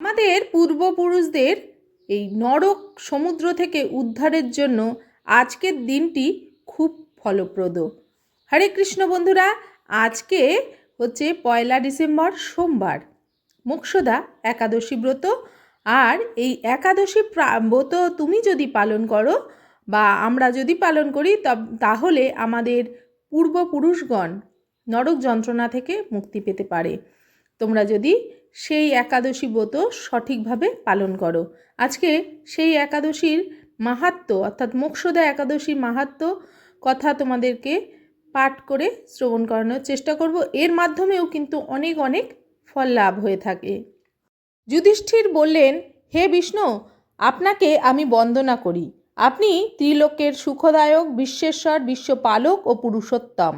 আমাদের পূর্বপুরুষদের এই নরক সমুদ্র থেকে উদ্ধারের জন্য আজকের দিনটি খুব ফলপ্রদ। হরে কৃষ্ণ বন্ধুরা, আজকে হচ্ছে পয়লা ডিসেম্বর, সোমবার। মোক্ষদা একাদশী ব্রত। আর এই একাদশী ব্রত তুমি যদি পালন করো বা আমরা যদি পালন করি তাহলে আমাদের পূর্বপুরুষগণ নরক যন্ত্রণা থেকে মুক্তি পেতে পারে। তোমরা যদি সেই একাদশী ব্রত সঠিকভাবে পালন করো। আজকে সেই একাদশীর মাহাত্ম্য, অর্থাৎ মোক্ষদা একাদশীর মাহাত্ম্য কথা তোমাদেরকে পাঠ করে শ্রবণ করানোর চেষ্টা করব। এর মাধ্যমেও কিন্তু অনেক অনেক ফল লাভ হয়ে থাকে। যুধিষ্ঠির বললেন, হে বিষ্ণু, আপনাকে আমি বন্দনা করি। আপনি ত্রিলোকের সুখদায়ক, বিশ্বেশ্বর, বিশ্বপালক ও পুরুষোত্তম।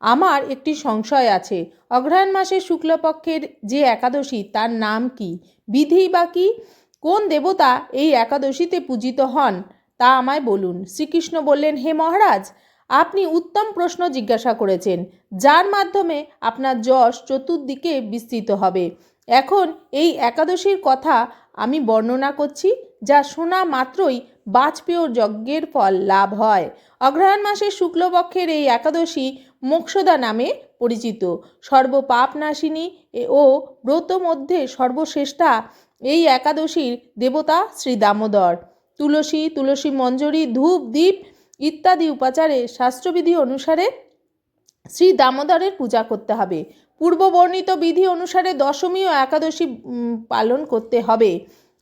আমার একটি সংশয় আছে। অগ্রহায়ণ মাসের শুক্লপক্ষের যে একাদশী, তার নাম কি? বিধি বা কি? কোন দেবতা এই একাদশীতে পূজিত হন? তা আমায় বলুন। শ্রীকৃষ্ণ বললেন, হে মহারাজ, আপনি উত্তম প্রশ্ন জিজ্ঞাসা করেছেন, যার মাধ্যমে আপনার যশ চতুর্দিকে বিস্তৃত হবে। এখন এই একাদশীর কথা আমি বর্ণনা করছি যা শোনা মাত্রই বাজপেয় যজ্ঞের ফল লাভ হয়। অগ্রহায়ণ মাসের শুক্লপক্ষের এই একাদশী মোক্ষদা নামে পরিচিত। সর্বপাপ নাশিনী ও ব্রত মধ্যে সর্বশ্রেষ্ঠা এই একাদশীর দেবতা শ্রী দামোদর। তুলসী তুলসী মঞ্জরি, ধূপ দ্বীপ ইত্যাদি উপাচারে শাস্ত্রবিধি অনুসারে শ্রী দামোদরের পূজা করতে হবে। পূর্ববর্ণিত বিধি অনুসারে দশমী ও একাদশী পালন করতে হবে।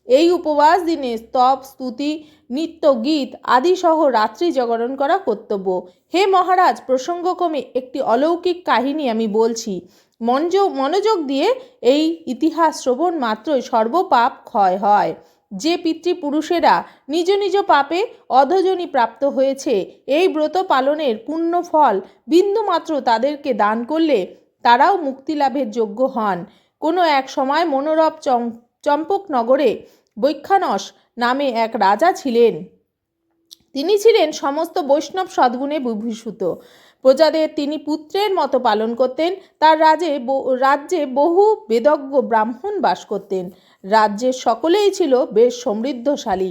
এই উপবাস দিনে স্তব, স্তুতি, নিত্য, গীত আদি সহ রাত্রি জাগরণ করা কর্তব্য। হে মহারাজ, প্রসঙ্গক্রমে একটি অলৌকিক কাহিনী আমি বলছি। মনযোগ মনোযোগ দিয়ে এই ইতিহাস শ্রবণ মাত্রই সর্বপাপ ক্ষয় হয়। যে পিতৃপুরুষেরা নিজ নিজ পাপে অধজনী প্রাপ্ত হয়েছে, এই ব্রত পালনের পুণ্য ফল বিন্দুমাত্র তাদেরকে দান করলে তারাও মুক্তি লাভের যোগ্য হন। কোনো এক সময় মনোরব চম চম্পকনগরে বৈখানস নামে এক রাজা ছিলেন। তিনি ছিলেন সমস্ত বৈষ্ণব সদ্গুণে বিভূষিত। প্রজাদের তিনি পুত্রের মতো পালন করতেন। তার রাজে রাজ্যে বহু বেদজ্ঞ ব্রাহ্মণ বাস করতেন। রাজ্যের সকলেই ছিল বেশ সমৃদ্ধশালী।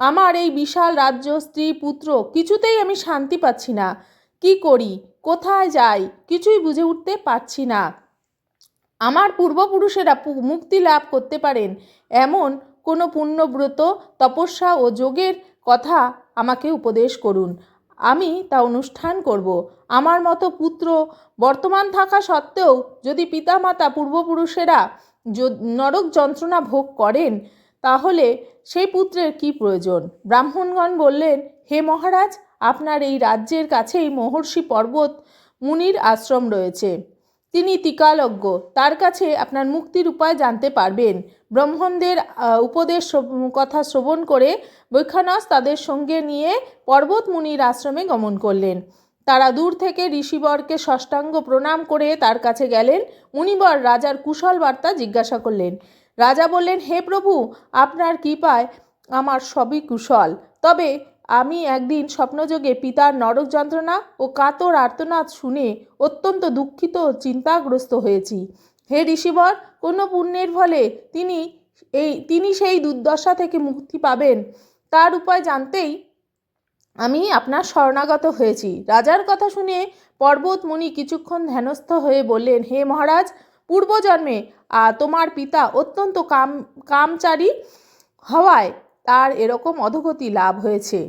আমার এই বিশাল রাজ্য স্ত্রী পুত্র, কিছুতেই আমি শান্তি পাচ্ছি না। কি করি? কোথায় যাই? কিছুই বুঝে উঠতে পারছি না। আমার পূর্বপুরুষেরা মুক্তি লাভ করতে পারেন এমন কোনো পুণ্যব্রত, তপস্যা ও যোগের কথা আমাকে উপদেশ করুন। আমি তা অনুষ্ঠান করব। আমার মতো পুত্র বর্তমান থাকা সত্ত্বেও যদি পিতামাতা পূর্বপুরুষেরা নরক যন্ত্রণা ভোগ করেন তাহলে সেই পুত্রের কি প্রয়োজন? ব্রাহ্মণগণ বললেন, হে মহারাজ, আপনার এই রাজ্যের কাছেই মহর্ষি পর্বত মুনির আশ্রম রয়েছে। তিনি টিকালজ্ঞ, তার কাছে আপনার মুক্তির উপায় জানতে পারবেন। ব্রাহ্মণদের উপদেশ কথা শ্রবণ করে বৈখানস তাদের সঙ্গে নিয়ে পর্বত মুনির আশ্রমে গমন করলেন। তারা দূর থেকে ঋষিবরকে ষষ্ঠাঙ্গ প্রণাম করে তার কাছে গেলেন। মুনিবর রাজার কুশল বার্তা জিজ্ঞাসা করলেন রাজা বললেন, হে প্রভু, আপনার কৃপায় আমার সবই কুশল। তবে আমি একদিন স্বপ্নযোগে পিতার নরক যন্ত্রণা ও কাতর আর্তনাদ শুনে অত্যন্ত দুঃখিত ও চিন্তাগ্রস্ত হয়েছি। হে ঋষিবর, কোনো পুণ্যের ফলে তিনি এই, তিনি সেই দুর্দশা থেকে মুক্তি পাবেন। তার উপায় জানতেই আমি আপনার শরণাগত হয়েছি। রাজার কথা শুনে পর্বত মুনি কিছুক্ষণ ধ্যানস্থ হয়ে বললেন, হে মহারাজ, পূর্বজন্মে তোমার পিতা অত্যন্ত কাম, কামচারী হওয়ায় তার এরকম অধগতি লাভ হয়েছে।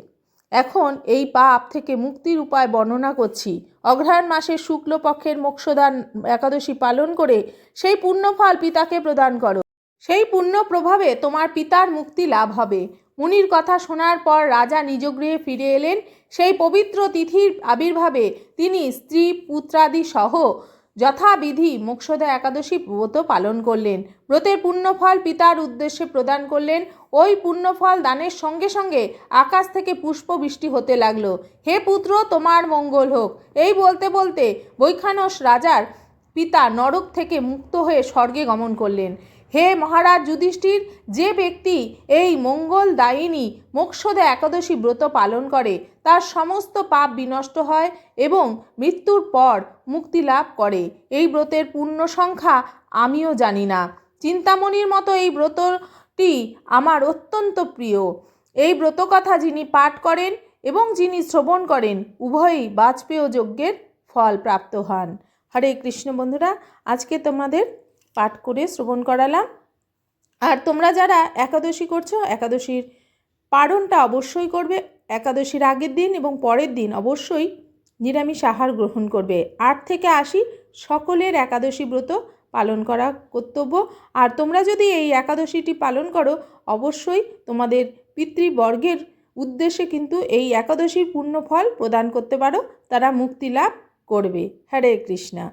এখন এই পাপ থেকে মুক্তির উপায় বর্ণনা করছি। অগ্রহায়ণ মাসের শুক্লপক্ষের মোক্ষদান একাদশী পালন করে সেই পুণ্যফল পিতাকে প্রদান করো। সেই পুণ্য প্রভাবে তোমার পিতার মুক্তি লাভ হবে। মুনির কথা শোনার পর রাজা নিজ গৃহে ফিরে এলেন। সেই পবিত্র তিথির আবির্ভাবে তিনি স্ত্রী, পুত্রাদি সহ যথাবিধি মোক্ষদা একাদশী ব্রত পালন করলেন। ব্রতের পুণ্যফল পিতার উদ্দেশ্যে প্রদান করলেন। ওই পুণ্যফল দানের সঙ্গে সঙ্গে আকাশ থেকে পুষ্প বৃষ্টি হতে লাগল। হে পুত্র, তোমার মঙ্গল হোক। এই বলতে বলতে বৈখানস রাজার পিতা নরক থেকে মুক্ত হয়ে স্বর্গে গমন করলেন। হে মহারাজ যুধিষ্ঠির, যে ব্যক্তি এই মঙ্গল দায়িনী মোক্ষদা একাদশী ব্রত পালন করে, তার সমস্ত পাপ বিনষ্ট হয় এবং মৃত্যুর পর মুক্তি লাভ করে। এই ব্রতের পূর্ণ সংখ্যা আমিও জানি না। চিন্তামণির মতো এই ব্রতটি আমার অত্যন্ত প্রিয়। এই ব্রতকথা যিনি পাঠ করেন এবং যিনি শ্রবণ করেন, উভয়ই বাজপেয় যজ্ঞের ফল প্রাপ্ত হন। হরে কৃষ্ণ বন্ধুরা, আজকে তোমাদের পাঠ করে শ্রবণ করালাম। আর তোমরা যারা একাদশী করছ, একাদশীর পারণটা অবশ্যই করবে। একাদশীর আগের দিন এবং পরের দিন অবশ্যই নিরামিষ আহার গ্রহণ করবে। আট থেকে আশি সকলের একাদশী ব্রত পালন করা কর্তব্য। আর তোমরা যদি এই একাদশীটি পালন করো, অবশ্যই তোমাদের পিতৃবর্গের উদ্দেশ্যে কিন্তু এই একাদশীর পূর্ণ ফল প্রদান করতে পারো। তারা মুক্তি লাভ করবে। হরে কৃষ্ণা।